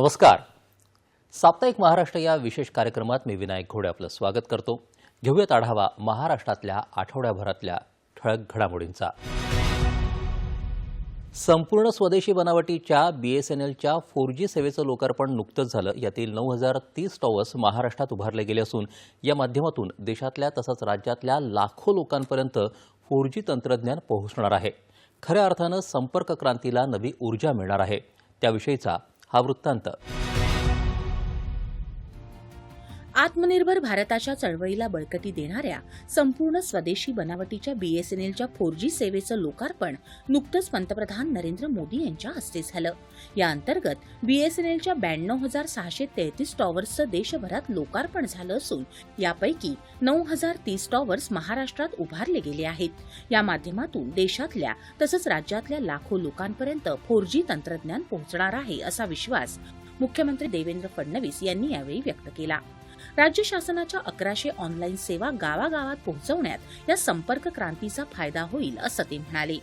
नमस्कार. साप्ताहिक महाराष्ट्र या विशेष कार्यक्रमात मी विनायक घोडे आपलं स्वागत करतो. घेऊयात आढावा महाराष्ट्रातल्या आठवड्याभरातल्या ठळक घडामोडींचा. संपूर्ण स्वदेशी बनावटीच्या बीएसएनएलच्या फोर जी सेवेचं लोकार्पण नुकतंच झालं. यातील नऊ हजार तीस टॉवर्स महाराष्ट्रात उभारले गेले असून या माध्यमातून देशातल्या तसंच राज्यातल्या लाखो लोकांपर्यंत फोर जी तंत्रज्ञान पोहोचणार आहे. खऱ्या अर्थानं संपर्क क्रांतीला नवी ऊर्जा मिळणार आहे. त्याविषयीचा हा वृत्तांत आत्मनिर्भर भारताच्या चळवळीला बळकटी देणाऱ्या संपूर्ण स्वदेशी बनावटीच्या बीएसएनएलच्या फोर जी सेवेचं लोकार्पण नुकतंच पंतप्रधान नरेंद्र मोदी यांच्या हस्ते झालं. या अंतर्गत बीएसएनएलच्या ब्याण्णव हजार सहाशे तेहतीस टॉवर्सचं देशभरात लोकार्पण झालं असून यापैकी नऊ हजार तीस टॉवर्स महाराष्ट्रात उभारले गेले आहेत. या माध्यमातून देशातल्या तसंच राज्यातल्या लाखो लोकांपर्यंत फोर जी तंत्रज्ञान पोहोचणार आहे असा विश्वास मुख्यमंत्री देवेंद्र फडणवीस यांनी यावेळी व्यक्त केला. राज्य शासनाच्या अकराशे ऑनलाईन सेवा गावागावात पोहोचवण्यात या संपर्क क्रांतीचा फायदा होईल असं ते म्हणाले.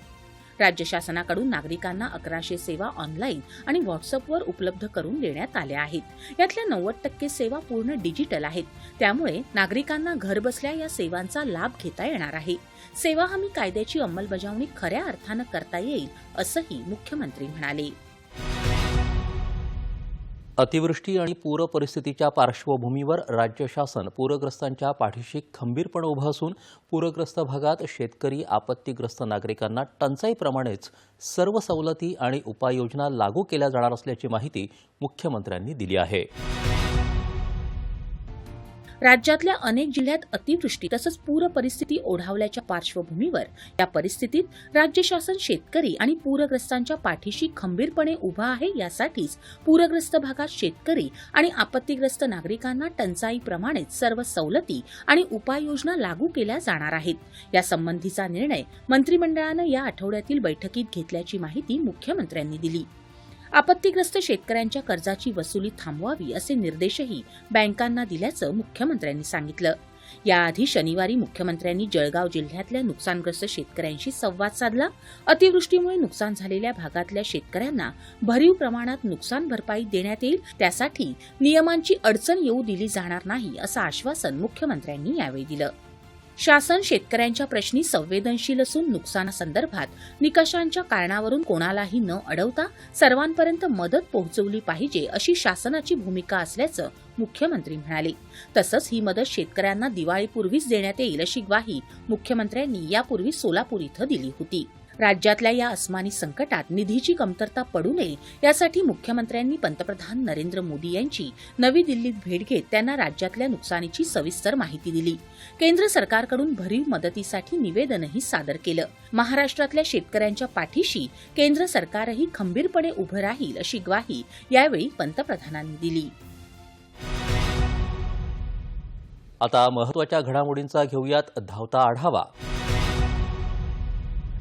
राज्य शासनाकडून नागरिकांना अकराशे सेवा ऑनलाईन आणि व्हॉट्सअपवर उपलब्ध करून देण्यात आल्या आहेत. यातल्या नव्वद टक्के सेवा पूर्ण डिजिटल आहेत. त्यामुळे नागरिकांना घरबसल्या या सेवांचा लाभ घेता येणार आहे. सेवा हमी कायद्याची अंमलबजावणी खऱ्या अर्थानं करता येईल असंही मुख्यमंत्री म्हणाले. अतिवृष्टी आणि पूर परिस्थितीच्या पार्श्वभूमीवर राज्य शासन पूरग्रस्तांच्या पाठीशी खंबीरपणे उभं असून पूरग्रस्त भागात शेतकरी आपत्तीग्रस्त नागरिकांना टंचाईप्रमाणेच सर्व सवलती आणि उपाययोजना लागू केल्या जाणार असल्याची माहिती मुख्यमंत्र्यांनी दिली आहे. राज्यातल्या अनेक जिल्ह्यात अतिवृष्टी तसंच पूर परिस्थिती ओढावल्याच्या पार्श्वभूमीवर या परिस्थितीत राज्य शासन शेतकरी आणि पूरग्रस्तांच्या पाठीशी खंबीरपणे उभा आहे यासाठीच पूरग्रस्त भागात शेतकरी आणि आपत्तीग्रस्त नागरिकांना टंचाईप्रमाणेच सर्व सवलती आणि उपाययोजना लागू केल्या जाणार आहेत. यासंबंधीचा निर्णय मंत्रिमंडळानं या आठवड्यातील बैठकीत घेतल्याची माहिती मुख्यमंत्र्यांनी दिली. आपत्तीग्रस्त शेतकऱ्यांच्या कर्जाची वसुली थांबवावी असे निर्देशही बँकांना दिल्याचं मुख्यमंत्र्यांनी सांगितलं. याआधी शनिवारी मुख्यमंत्र्यांनी जळगाव जिल्ह्यातल्या नुकसानग्रस्त शेतकऱ्यांशी संवाद साधला. अतिवृष्टीमुळे नुकसान झालेल्या भागातल्या शेतकऱ्यांना भरीव प्रमाणात नुकसान भरपाई देण्यात येईल. त्यासाठी नियमांची अडचण येऊ दिली जाणार नाही असं आश्वासन मुख्यमंत्र्यांनी यावेळी दिलं. शासन शेतकऱ्यांच्या प्रश्नी संवेदनशील असून नुकसानासंदर्भात निकषांच्या कारणावरून कोणालाही न अडवता सर्वांपर्यंत मदत पोहोचवली पाहिजे अशी शासनाची भूमिका असल्याचं मुख्यमंत्री म्हणाले. तसंच ही मदत शेतकऱ्यांना दिवाळीपूर्वीच देण्यात येईल अशी ग्वाही मुख्यमंत्र्यांनी यापूर्वी सोलापूर इथं दिली होती. राज्यातल्या या अस्मानी संकटात निधीची कमतरता पडू नये यासाठी मुख्यमंत्र्यांनी पंतप्रधान नरेंद्र मोदी यांची नवी दिल्लीत भेट घेत त्यांना राज्यातल्या नुकसानीची सविस्तर माहिती दिली. केंद्र सरकारकडून भरीव मदतीसाठी निवेदनही सादर केलं. महाराष्ट्रातल्या शेतकऱ्यांच्या पाठीशी केंद्र सरकारही खंबीरपणे उभं राहील अशी ग्वाही यावेळी पंतप्रधानांनी दिली. आता महत्त्वाच्या घडामोडींचा घेऊयात धावता आढावा.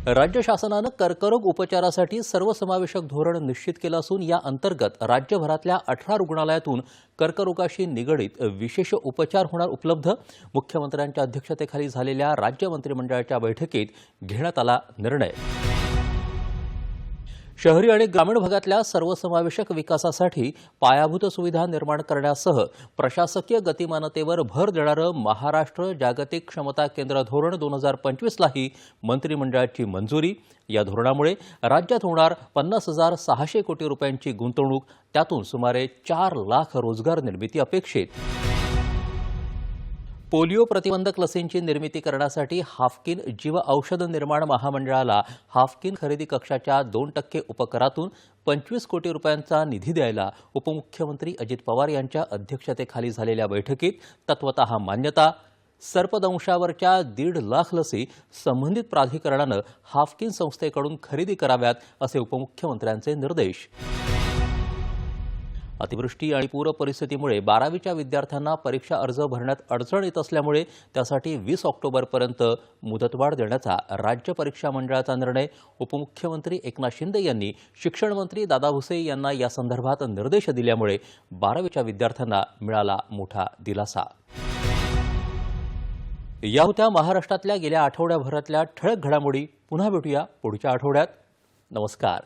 राज्य शासनानं कर्करोग उपचारासाठी सर्वसमावेशक धोरण निश्चित केलं असून या अंतर्गत राज्यभरातल्या अठरा रुग्णालयातून कर्करोगाशी निगडीत विशेष उपचार होणार उपलब्ध. मुख्यमंत्र्यांच्या अध्यक्षतेखाली झालेल्या राज्य मंत्रिमंडळाच्या बैठकीत घेण्यात आला निर्णय. शहरी आणि ग्रामीण भागातल्या सर्वसमावेशक विकासासाठी पायाभूत सुविधा निर्माण करण्यासह प्रशासकीय गतिमानतेवर भर देणारं महाराष्ट्र जागतिक क्षमता केंद्र धोरण दोन हजार पंचवीसलाही मंत्रिमंडळाची मंजुरी. या धोरणामुळे राज्यात होणार पन्नास हजार सहाशे कोटी रुपयांची गुंतवणूक त्यातून सुमारे चार लाख रोजगार निर्मिती अपेक्षित. पोलिओ प्रतिबंधक लसींची निर्मिती करण्यासाठी हाफकिन जीव औषध निर्माण महामंडळाला हाफकिन खरेदी कक्षाच्या दोन टक्के उपकरातून पंचवीस कोटी रुपयांचा निधी द्यायला उपमुख्यमंत्री अजित पवार यांच्या अध्यक्षतेखाली झालेल्या बैठकीत तत्वत मान्यता. सर्पदंशावरच्या दीड लाख लसी संबंधित प्राधिकरणानं हाफकिन संस्थेकडून खरेदी कराव्यात असे उपमुख्यमंत्र्यांचे निर्देश. अतिवृष्टी आणि पूर परिस्थितीमुळे बारावीच्या विद्यार्थ्यांना परीक्षा अर्ज भरण्यात अडचण येत असल्यामुळे त्यासाठी वीस ऑक्टोबरपर्यंत मुदतवाढ देण्याचा राज्य परीक्षा मंडळाचा निर्णय उपमुख्यमंत्री एकनाथ शिंदे यांनी शिक्षण मंत्री दादा भुसे यांना यासंदर्भात निर्देश दिल्यामुळे बारावीच्या विद्यार्थ्यांना मिळाला मोठा दिलासा. या होत्या महाराष्ट्रातल्या गेल्या आठवड्याभरातल्या ठळक घडामोडी पुन्हा भेटूया पुढच्या आठवड्यात. नमस्कार.